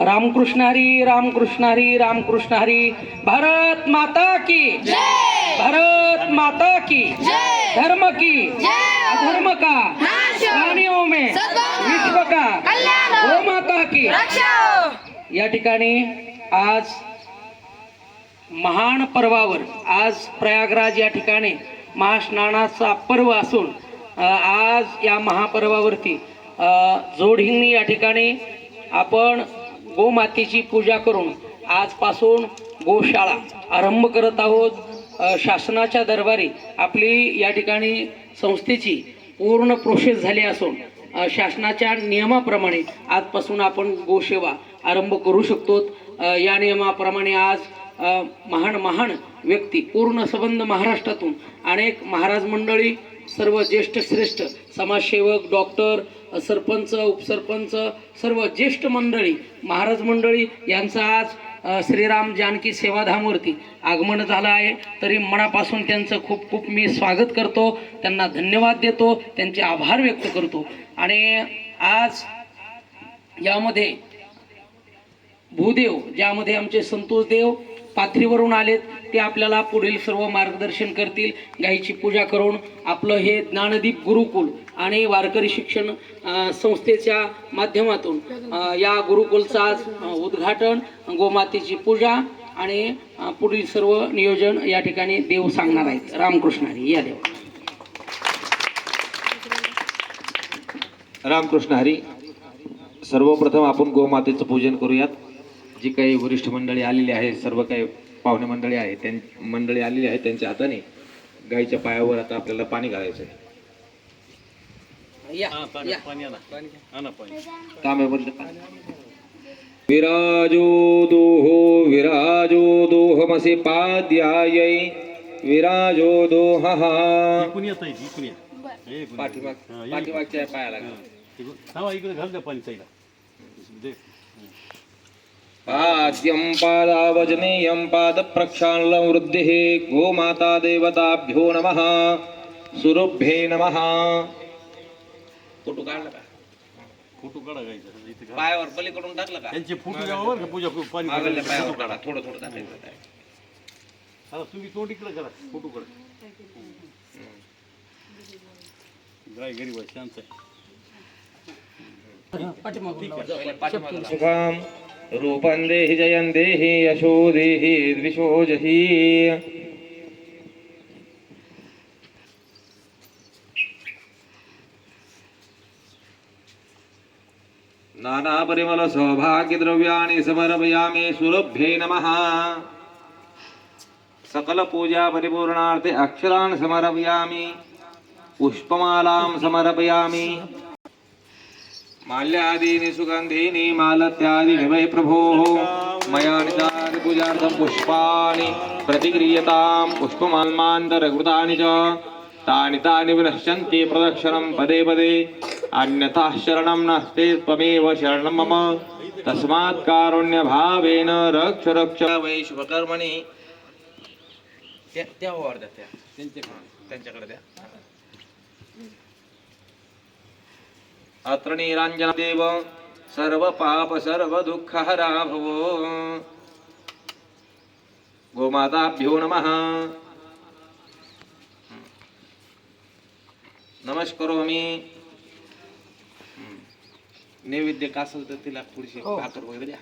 रामकृष्ण हरी रामकृष्ण हरी रामकृष्ण हरी. भारत माता की भारत माता की धर्म की अधर्म का प्राणियों में विश्व का गो माता की। या ठिकाणी आज महान पर्वावर आज प्रयागराज या ठिकाणी महास्नानाचा पर्व असून आज या महापर्वावरती जोडहिंगणी या ठिकाणी आपण गोमातेची पूजा करून आजपासून गोशाळा आरंभ करत आहोत. शासनाच्या दरबारी आपली या ठिकाणी संस्थेची पूर्ण प्रोसेस झाली असून शासनाच्या नियमाप्रमाणे आजपासून आपण गोसेवा आरंभ करू शकतो. या नियमाप्रमाणे आज महान महान व्यक्ती पूर्ण संबंध महाराष्ट्रातून अनेक महाराज मंडळी सर्व ज्येष्ठ श्रेष्ठ समाजसेवक डॉक्टर सरपंच उपसरपंच सर्व ज्येष्ठ मंडळी महाराज मंडळी यांचा आज श्रीराम जानकी सेवाधामवरती आगमन झालं आहे. तरी मनापासून त्यांचं खूप खूप मी स्वागत करतो. त्यांना धन्यवाद देतो. त्यांचे आभार व्यक्त करतो. आणि आज यामध्ये भूदेव ज्यामध्ये आमचे संतोष देव पाथरीवरून आलेत ते आपल्याला पुढील सर्व मार्गदर्शन करतील. गाईची पूजा करून आपलं हे ज्ञानदीप गुरुकुल आणि वारकरी शिक्षण संस्थेच्या माध्यमातून या गुरुकुलचं आज उद्घाटन गोमातेची पूजा आणि पुढील सर्व नियोजन या ठिकाणी देव सांगणार आहेत. रामकृष्ण हरी या देव. रामकृष्ण हरी सर्वप्रथम आपण गोमातेचं पूजन करूयात. जी काही वरिष्ठ मंडळी आलेली आहे सर्व काही पाहुणे मंडळी आहे त्यां मंडळी आलेली आहे त्यांच्या हाताने गाईच्या पायावर आता आपल्याला पाणी घालायचं आहे. या या. तांब्यामधलं पाणी विराजो दोहो विराजो दोहमसे पाद्यायै विराजो दोहा पाठीमागच्या पायाला पाद्यं पादावजनेयं पादप्रक्षालनं वृद्धिः गोमाता देवताभ्यो नमः सुरभ्ये नमः। फोटो काढला का? फोटो काढा. पायावर पलीकडून टाकलं का? त्यांचे फोटो द्यावा पूजा पाणी मागल्या. पायावर. काढा. थोडं थोडं टाकायचं आहे. हा, तुम्ही तोंड इकडे करा. फोटो काढा. गाय गरीब आहे शांत आहे. रूपं देहि जयं देहि यशो देहि द्विषो जहि। नानापरिमल सौभाग्यद्रव्याणि समर्पयामि सुरभ्ये नमः। सकलपूजा परिपूर्णार्थे अक्षरान् समर्पयामि पुष्पमालां समर्पयामि माल्यादीनि सुगन्धीनि मालत्यादीनि वै प्रभोः। मया निदानि पूजार्थं पुष्पाणि प्रतिक्रियतां पुष्पमाल्मान्तरकृतानि च। तानि तानि विनश्यन्ति प्रदक्षिणं पदे पदे। अन्यथा शरणं नास्ति त्वमेव शरणं मम। तस्मात् कारुण्यभावेन रक्ष रक्ष। वै शुभकर्मणि। त्या त्या त्यांच्याकडे द्या. अत्र सर्व पाप सर्व दुःख हरा भवो गोमाताभ्यो नमः। नमस्करोमि। नैवेद्य का तर तिला थोडीशी भाकर वगैरे द्या.